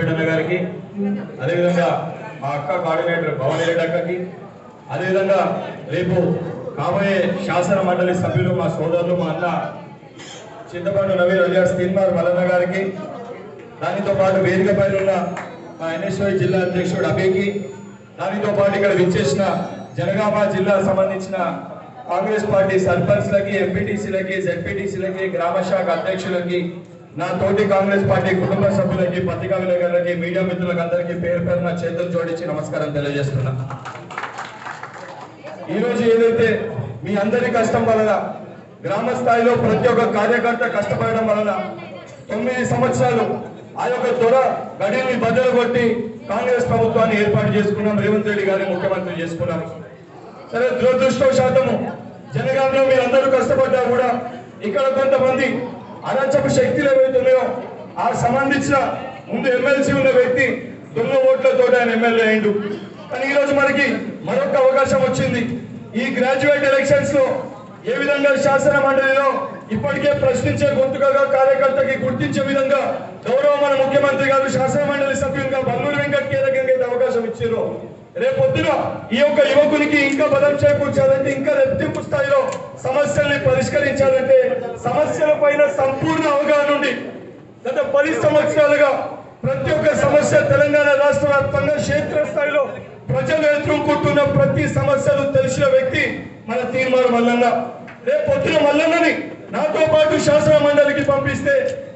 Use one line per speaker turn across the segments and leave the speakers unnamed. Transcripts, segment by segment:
రెడ్డి గారికి అదేవిధంగా మా అక్క కోఆర్డినేటర్ భవన్ రెడ్డి అక్కకి అదేవిధంగా రేపు కాబోయే శాసన మండలి సభ్యులు మా సోదరులు మా అన్న చింతపండు నవీన్ అలియాస్ తీన్మార్ మల్లన్న గారికి దానితో పాటు వేదిక పైన ఉన్న మా ఎన్ఎస్వై జిల్లా అధ్యక్షుడు అభేకి దానితో పాటు ఇక్కడ విచ్చేసిన జనగామ జిల్లా సంబంధించిన కాంగ్రెస్ పార్టీ సర్పంచ్లకి ఎంపీటీసీలకి జెడ్పీటీసీలకి గ్రామ శాఖ అధ్యక్షులకి నా తోటి కాంగ్రెస్ పార్టీ కుటుంబ సభ్యులకి పత్రికా విలేకరులకి మీడియా మిత్రులకు అందరికీ పేరు పేరున చేతులు జోడించి నమస్కారం తెలియజేస్తున్నా. ఈ రోజు ఏదైతే మీ అందరి కష్టం వలన గ్రామ స్థాయిలో ప్రతి ఒక్క కార్యకర్త కష్టపడడం వలన తొమ్మిది సంవత్సరాలు ఆ యొక్క దొర గడిని బద్దలు కొట్టి కాంగ్రెస్ ప్రభుత్వాన్ని ఏర్పాటు చేసుకున్నాం రేవంత్ రెడ్డి గారిని ముఖ్యమంత్రి చేసుకున్నాం సరే దురదృష్టవశాతము జనగామలో మీరు అందరూ కష్టపడ్డా కూడా ఇక్కడ కొంతమంది అరాచపు శక్తులు ఏవైతున్నాయో ఆ సంబంధించిన ముందు ఎమ్మెల్సీ ఉన్న వ్యక్తి దొంగ ఓట్లతో ఆయన ఎమ్మెల్యే అయిండు కానీ ఈ రోజు మనకి మరొక అవకాశం వచ్చింది. ఈ గ్రాడ్యుయేట్ ఎలక్షన్స్లో ఏ విధంగా శాసన మండలిలో ఇప్పటికే ప్రశ్నించే గొంతుకగా కార్యకర్తకి గుర్తించే విధంగా గౌరవ మన ముఖ్యమంత్రి గారు శాసన మండలి సభ్యులుగా బల్లూరు వెంకట్ కీలకంగా అయితే అవకాశం ఇచ్చారు రేపొద్దున ఈ యొక్క యువకునికి ఇంకా బలం చేకూర్చాలంటే ఇంకా రెట్టింపు స్థాయిలో సమస్యల్ని పరిష్కరించాలంటే సమస్యల పైన సంపూర్ణ అవగాహన ఉండి గత పది సంవత్సరాలుగా ప్రతి ఒక్క సమస్య తెలంగాణ రాష్ట్ర వ్యాప్తంగా క్షేత్రస్థాయిలో ప్రజలు ఎదుర్కొంటున్న ప్రతి సమస్యలు తెలిసిన వ్యక్తి మన తీర్మాన మల్లన్న. రేపు పొద్దున మల్లన్నని నాతో పాటు శాసన మండలికి పంపిస్తే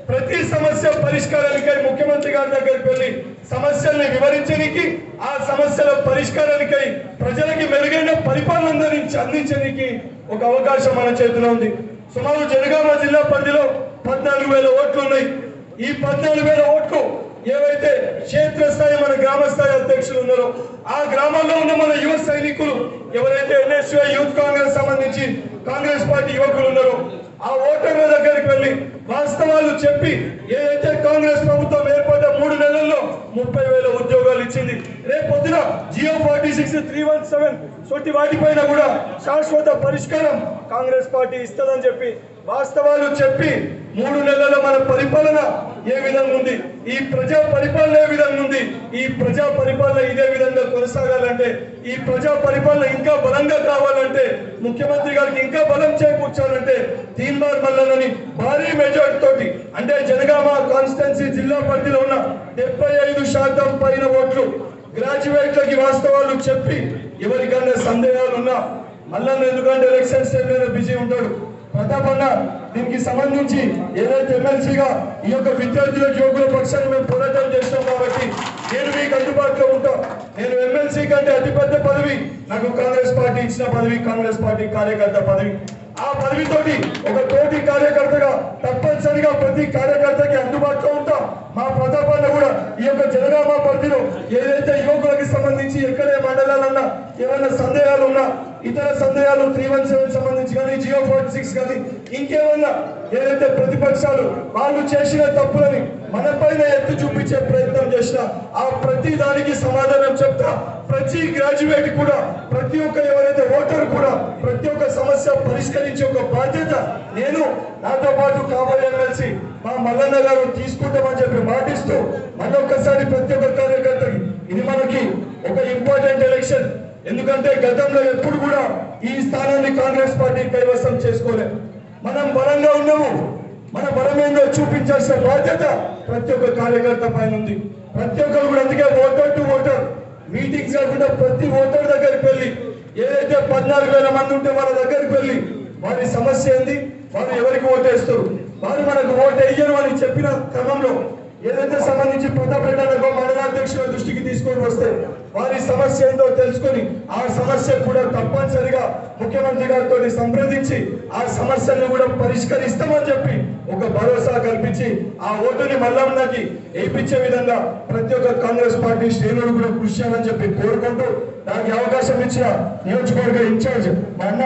ప్రతి సమస్య పరిష్కారానికై ముఖ్యమంత్రి గారి దగ్గరికి వెళ్ళి సమస్యల్ని వివరించడానికి ఆ సమస్యల పరిష్కారానికై ప్రజలకి మెరుగైన పరిపాలన అందించడానికి ఒక అవకాశం మన చేతిలో ఉంది. సుమారు జనగామ జిల్లా పరిధిలో పద్నాలుగు వేల ఓట్లు ఉన్నాయి. ఈ పద్నాలుగు వేల ఓట్లు ఏవైతే క్షేత్రస్థాయి మన గ్రామ స్థాయి అధ్యక్షులు ఉన్నారో ఆ గ్రామాల్లో ఉన్న మన యువ సైనికులు ఎవరైతే ఎన్ఎస్యూ యూత్ కాంగ్రెస్ సంబంధించి కాంగ్రెస్ పార్టీ యువకులు ఉన్నారో ఆ ఓటర్ల దగ్గర వెళ్ళి వాస్తవాలు చెప్పి ఏదైతే కాంగ్రెస్ ప్రభుత్వం ఏర్పడ్డ మూడు నెలల్లో ముప్పై వేల ఉద్యోగాలు ఇచ్చింది రేపు పొద్దున Jio forty six three one seven సొట్టి వాటిపైన కూడా శాశ్వత పరిష్కారం కాంగ్రెస్ పార్టీ ఇస్తుందని చెప్పి వాస్తవాలు చెప్పి మూడు నెలల మన పరిపాలన ఏ విధంగా ఉంది ఈ ప్రజా పరిపాలన ఏ విధంగా ఉంది ఈ ప్రజా పరిపాలన ఇదే విధంగా కొనసాగాలంటే ఈ ప్రజా పరిపాలన ఇంకా బలంగా కావాలి ముఖ్యమంత్రి గారికి ఇంకా బలం చేకూర్చాలంటే తీన్మార్ మల్లనని భారీ మెజార్టీ తోటి అంటే జనగామ కాన్స్టెన్సీ జిల్లా పరిధిలో ఉన్న డెబ్బై ఐదు శాతం పైన ఓట్లు గ్రాడ్యుయేట్లకి వాస్తవాలు చెప్పి ఎవరికన్నా సందేహాలు ఉన్నా మల్లన్న ఎందుకంటే ఎలక్షన్స్ టైం మీద బిజీ ఉంటాడు. ప్రతాప్ అన్న దీనికి సంబంధించి ఏదైతే ఎమ్మెల్సీగా ఈ యొక్క విద్యార్థుల యువకుల పక్షాన్ని మేము పోరాటం చేస్తాం కాబట్టి నేను మీకు అందుబాటులో ఉంటా. ఎమ్మెల్సీ కంటే అతిపెద్ద పదవి. నాకు కాంగ్రెస్ పార్టీ ఇచ్చిన పదవి కాంగ్రెస్ పార్టీ కార్యకర్త పదవి. ఆ పదవితోటి ఒక తోటి కార్యకర్తగా తప్పనిసరిగా ప్రతి కార్యకర్తకి అందుబాటులో ఉంటా. మా ప్రతాప్ కూడా ఈ యొక్క జనగామ పరిధిలో ఏదైతే యువకులకి సంబంధించి ఎక్కడే మండలాలన్నా ఏమైనా సందేహాలు ఉన్నా ఇతర సందేహాలు త్రీ వన్ సెవెన్ సంబంధించి కానీ జియో ఫార్టీ సిక్స్ కానీ ఇంకేమన్నా ఏదైతే ప్రతిపక్షాలు వాళ్ళు చేసిన తప్పులని మన పైన ఎత్తి చూపించే ప్రయత్నం చేసిన ఆ ప్రతి దానికి సమాధానం చెప్తా. ప్రతి గ్రాడ్యుయేట్ కూడా ప్రతి ఒక్క ఎవరైతే ఓటర్ కూడా ప్రతి ఒక్క సమస్య పరిష్కరించే ఒక బాధ్యత నేను నాతో పాటు కాబోయే ఎమ్మెల్సీ మా మల్లన్న గారు తీసుకుంటామని చెప్పి మాటిస్తూ మరొకసారి ప్రతి ఒక్క కార్యకర్తకి ఇది మనకి ఒక ఇంపార్టెంట్ ఎలక్షన్ ఎందుకంటే గతంలో ఎప్పుడు కూడా ఈ స్థానాన్ని కాంగ్రెస్ పార్టీ కైవసం చేసుకోలేదు మనం బలంగా ఉన్నాము. మన బలం ఏందో చూపించాల్సిన బాధ్యత ప్రతి ఒక్క కార్యకర్త పైన ఉంది. ప్రతి ఒక్కరు కూడా అందుకే ఓటర్ టు ఓటర్. మీటింగ్స్ కాకుండా ప్రతి ఓటర్ దగ్గరికి వెళ్ళి ఏదైతే పద్నాలుగు వేల మంది ఉంటే వాళ్ళ దగ్గరికి వెళ్ళి వారి సమస్య ఏంది? వారు ఎవరికి ఓటేస్తారు వారు మనకు ఓటు వేయరు అని చెప్పిన క్రమంలో ఏదైతే సంబంధించి ప్రతాపరెడ్డి మండలాధ్యక్షుల దృష్టికి తీసుకొని వస్తే వారి సమస్య ఏంటో తెలుసుకొని ఆ సమస్య కూడా తప్పనిసరిగా ముఖ్యమంత్రి గారితో సంప్రదించి ఆ సమస్యలను కూడా పరిష్కరిస్తామని చెప్పి ఒక భరోసా కల్పించి ఆ ఓటుని మల్లన్నకి ఏపించే విధంగా ప్రతి ఒక్క కాంగ్రెస్ పార్టీ శ్రేణులు కూడా కృషి చేయాలని చెప్పి కోరుకుంటూ నాకు అవకాశం ఇచ్చిన నియోజకవర్గ ఇన్ఛార్జ్ మా అన్న